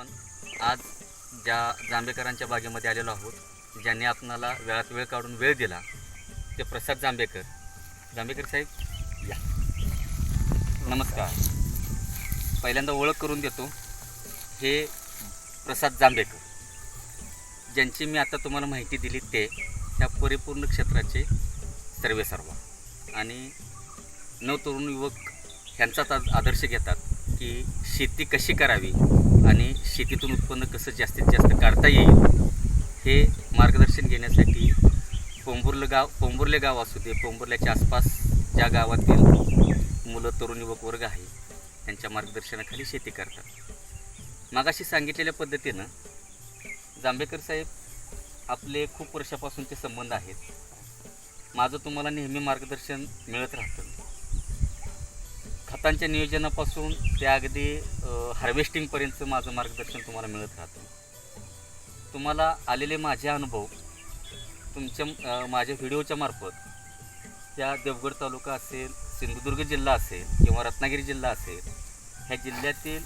आपण आज ज्या जांभेकरांच्या बागेमध्ये आलेलो आहोत ज्यांनी आपणाला वेळात वेळ काढून वेळ दिला ते प्रसाद जांभेकर. जांभेकर साहेब या. नमस्कार. पहिल्यांदा ओळख करून देतो हे प्रसाद जांभेकर. ज्यांची मी आता तुम्हाला माहिती दिली ते ह्या परिपूर्ण क्षेत्राचे सर्वे सर्वा आणि नवतरुण युवक ह्यांचाच आदर्श घेतात की शेती कशी करावी आणि शेतीतून उत्पन्न कसं जास्तीत जास्त काढता येईल हे मार्गदर्शन घेण्यासाठी पोंबुर्ले गाव पोंबुर्ले गाव असू दे पोंबुर्ल्याच्या आसपास ज्या गावातील मुलं तरुण युवक वर्ग आहे त्यांच्या मार्गदर्शनाखाली शेती करतात. मागाशी सांगितलेल्या पद्धतीनं जांभेकर साहेब आपले खूप वर्षापासूनचे संबंध आहेत. माझं तुम्हाला नेहमी मार्गदर्शन मिळत राहतं. खतांच्या नियोजनापासून ते अगदी हार्वेस्टिंगपर्यंतचं माझं मार्गदर्शन तुम्हाला मिळत राहतं. तुम्हाला आलेले माझे अनुभव तुमच्या माझ्या व्हिडिओच्या मार्फत त्या देवगड तालुका असेल सिंधुदुर्ग जिल्हा असेल किंवा रत्नागिरी जिल्हा असेल ह्या जिल्ह्यातील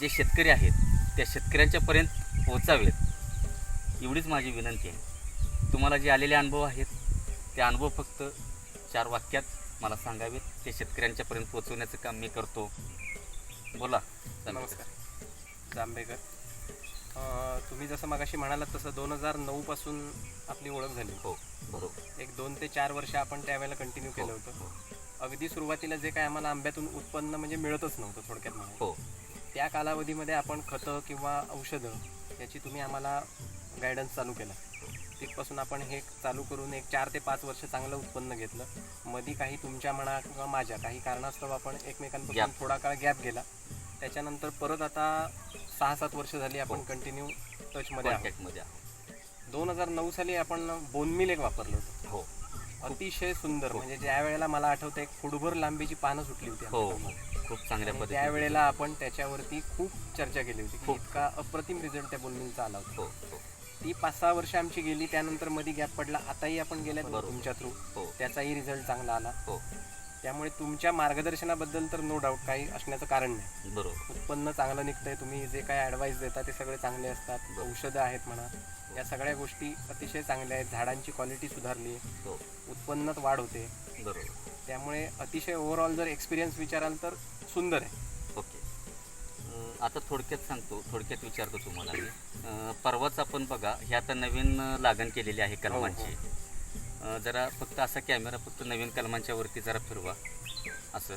जे शेतकरी आहेत त्या शेतकऱ्यांच्यापर्यंत पोहोचावेत एवढीच माझी विनंती आहे. तुम्हाला जे आलेले अनुभव आहेत ते अनुभव फक्त चार वाक्यात मला सांगावेत ते शेतकऱ्यांच्यापर्यंत पोहोचवण्याचं काम मी करतो. बोला. नमस्कार. जांभेकर. अं, तुम्ही जसं मगाशी म्हणालात तसं दोन हजार नऊपासून आपली ओळख झाली. हो बरोबर. एक दोन ते चार वर्ष आपण त्यावेळेला कंटिन्यू केलं हो, होतं. हो, अगदी सुरुवातीला जे काय आम्हाला आंब्यातून उत्पन्न म्हणजे मिळतच नव्हतं थोडक्यात म्हणायचं हो. त्या कालावधीमध्ये आपण खतं किंवा औषधं याची तुम्ही आम्हाला गायडन्स चालू केला. तिथपासून आपण हे चालू करून एक चार ते पाच वर्ष चांगलं उत्पन्न घेतलं. मधी काही तुमच्या म्हणा किंवा माझ्या काही कारणास्तव आपण एकमेकांपासून. थोडा काळ गॅप गेला. त्याच्यानंतर परत आता सहा सात वर्ष झाली आपण हो. कंटिन्यू टचमध्ये आहोत. कॉन्टॅक्टमध्ये आहोत. दोन हजार नऊ साली आपण बोनमिल एक वापरलं होतं. हो. अतिशय सुंदर. हो. म्हणजे ज्या वेळेला मला आठवतं एक फुटभर लांबीची पानं सुटली होती हो आमच्या खूप चांगल्या त्यावेळेला आपण त्याच्यावरती खूप चर्चा केली होती. इतका अप्रतिम रिझल्ट त्या बोलमिलचा आला होता. हो हो. ती पाच सहा वर्ष आमची गेली त्यानंतरमध्ये गॅप पडला. आताही आपण गेल्यात ना बरोबर. तुमच्या थ्रू हो. त्याचाही रिझल्ट चांगला आला. हो. त्यामुळे तुमच्या मार्गदर्शनाबद्दल तर नो डाऊट काही असण्याचं कारण नाही. बरोबर. उत्पन्न चांगलं निघतंय तुम्ही जे काय ॲडवाईस देता ते सगळे चांगले असतात. बरोबर. औषधं आहेत म्हणा. या सगळ्या गोष्टी अतिशय चांगल्या आहेत. झाडांची क्वालिटी सुधारली. आहे हो. उत्पन्नात वाढ होते. बरोबर. त्यामुळे अतिशय ओव्हरऑल जर एक्सपिरियन्स विचाराल तर सुंदर आहे. आता थोडक्यात सांगतो थोडक्यात विचारतो तुम्हाला मी. परवाच आपण बघा हे आता नवीन लागण केलेली आहे कलमांची. अं, जरा फक्त असा कॅमेरा फक्त नवीन कलमांच्या वरती जरा फिरवा. असं.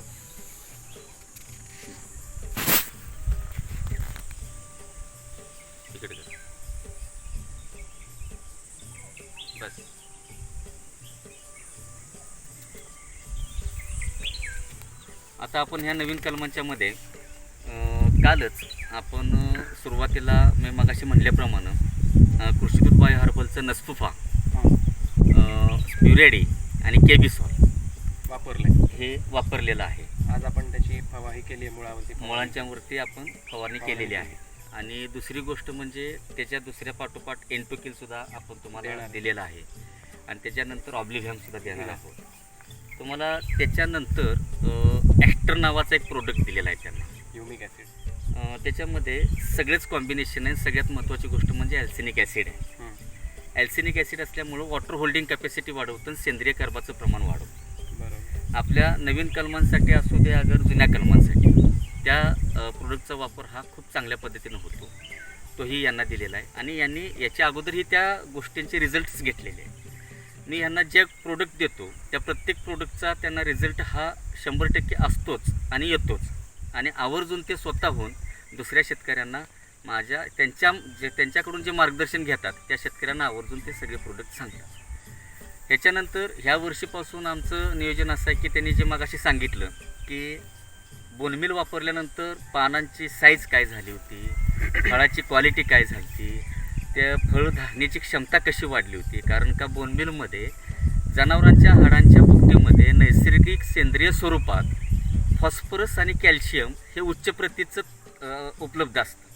इकडे. बस. आता आपण ह्या नवीन कलमांच्या मध्ये कालच आपण सुरुवातीला मी मगाशी म्हणल्याप्रमाणे अं, कृषीदूत बायो हर्बलचं नसफुफा स्प्युरेडी आणि केबिसॉल वापरलंय. हे वापरलेलं आहे. आज आपण त्याची फवाही केली आहे मुळावरती. फवारणी. मुळांच्या वरती आपण फवारणी केलेली आहे. आणि दुसरी गोष्ट म्हणजे त्याच्या दुसऱ्या पाठोपाठ एन्टोकिल सुद्धा आपण तुम्हाला. दिलेला आहे. आणि त्याच्यानंतर ऑब्लिव्हॅम सुद्धा देणार आहोत. तुम्हाला त्याच्यानंतर ॲक्टर नावाचा एक प्रोडक्ट दिलेला आहे त्यांना. युमिक ॲसिड त्याच्यामध्ये सगळेच कॉम्बिनेशन आहे. सगळ्यात महत्त्वाची गोष्ट म्हणजे ॲल्सिनिक ॲसिड आहे. ॲल्सिनिक ॲसिड असल्यामुळं वॉटर होल्डिंग कॅपॅसिटी वाढवतं आणि सेंद्रिय कर्बाचं प्रमाण वाढवतं. बरोबर. आपल्या नवीन कलमांसाठी असू दे अगर जुन्या कलमांसाठी त्या प्रोडक्टचा वापर हा खूप चांगल्या पद्धतीनं होतो. तोही यांना दिलेला आहे. आणि यांनी याच्या अगोदरही त्या गोष्टींचे रिझल्ट्स घेतलेले आहे मी यांना जे प्रोडक्ट देतो त्या प्रत्येक प्रोडक्टचा त्यांना रिझल्ट हा शंभर टक्के असतोच आणि येतोच. आणि आवर्जून ते स्वतःहून दुसऱ्या शेतकऱ्यांना माझ्या त्यांच्या जे त्यांच्याकडून जे मार्गदर्शन घेतात त्या शेतकऱ्यांना आवर्जून ते सगळे प्रोडक्ट सांगतात. ह्याच्यानंतर ह्या वर्षीपासून आमचं नियोजन असं आहे की त्यांनी जे मगाशी सांगितलं की बोनमिल वापरल्यानंतर पानांची साईज काय झाली होती फळाची क्वालिटी काय झाली होती त्या फळ धारण्याची क्षमता कशी वाढली होती कारण का बोनमिलमध्ये जनावरांच्या हाडांच्या भुकटीमध्ये नैसर्गिक सेंद्रिय स्वरूपात फॉस्फरस आणि कॅल्शियम हे उच्च प्रतीचं उपलब्ध असतं.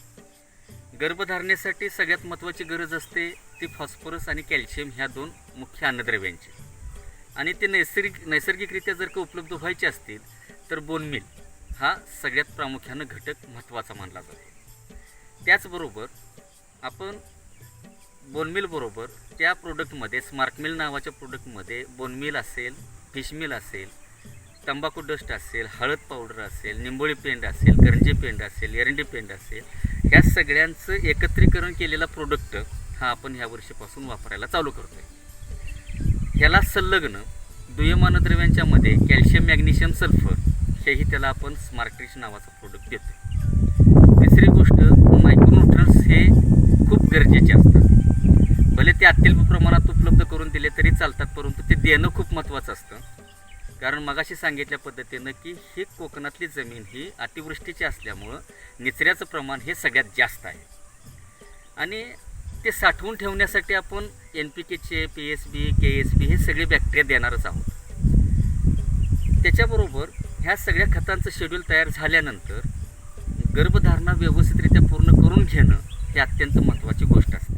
गर्भधारणेसाठी सगळ्यात महत्त्वाची गरज असते ती फॉस्फरस आणि कॅल्शियम ह्या दोन मुख्य अन्नद्रव्यांची. आणि ते नैसर्गिक नैसर्गिकरित्या जर का उपलब्ध व्हायचे असतील तर बोनमिल हा सगळ्यात प्रामुख्यानं घटक महत्त्वाचा मानला जातो. त्याचबरोबर आपण बोनमिलबरोबर त्या प्रोडक्टमध्ये स्मार्कमिल नावाच्या प्रोडक्टमध्ये बोनमिल असेल फिशमिल असेल तंबाखू डस्ट असेल हळद पावडर असेल निंबोळी पेंड असेल करंजी पेंड असेल एरंडी पेंड असेल ह्या सगळ्यांचं एकत्रीकरण केलेला प्रोडक्ट हा आपण ह्या वर्षीपासून वापरायला चालू करतो आहे ह्याला संलग्न दुय्यमान द्रव्यांच्यामध्ये कॅल्शियम मॅग्नेशियम सल्फर हेही त्याला आपण स्मार्ट्रिश नावाचं प्रोडक्ट देतो तिसरी गोष्ट मायक्रोन्युट्रन्स हे खूप गरजेचे असतात. भले ते अत्यल्प प्रमाणात उपलब्ध करून दिले तरी चालतात परंतु ते देणं खूप महत्त्वाचं असतं. कारण मगाशी सांगितल्या पद्धतीनं की ही कोकणातली जमीन ही अतिवृष्टीची असल्यामुळं निचऱ्याचं प्रमाण हे सगळ्यात जास्त आहे. आणि ते साठवून ठेवण्यासाठी आपण एन पी केचे P S B K S B हे सगळे बॅक्टेरिया देणारच आहोत. त्याच्याबरोबर ह्या सगळ्या खतांचं शेड्यूल तयार झाल्यानंतर गर्भधारणा व्यवस्थितरित्या पूर्ण करून घेणं हे अत्यंत महत्त्वाची गोष्ट असते.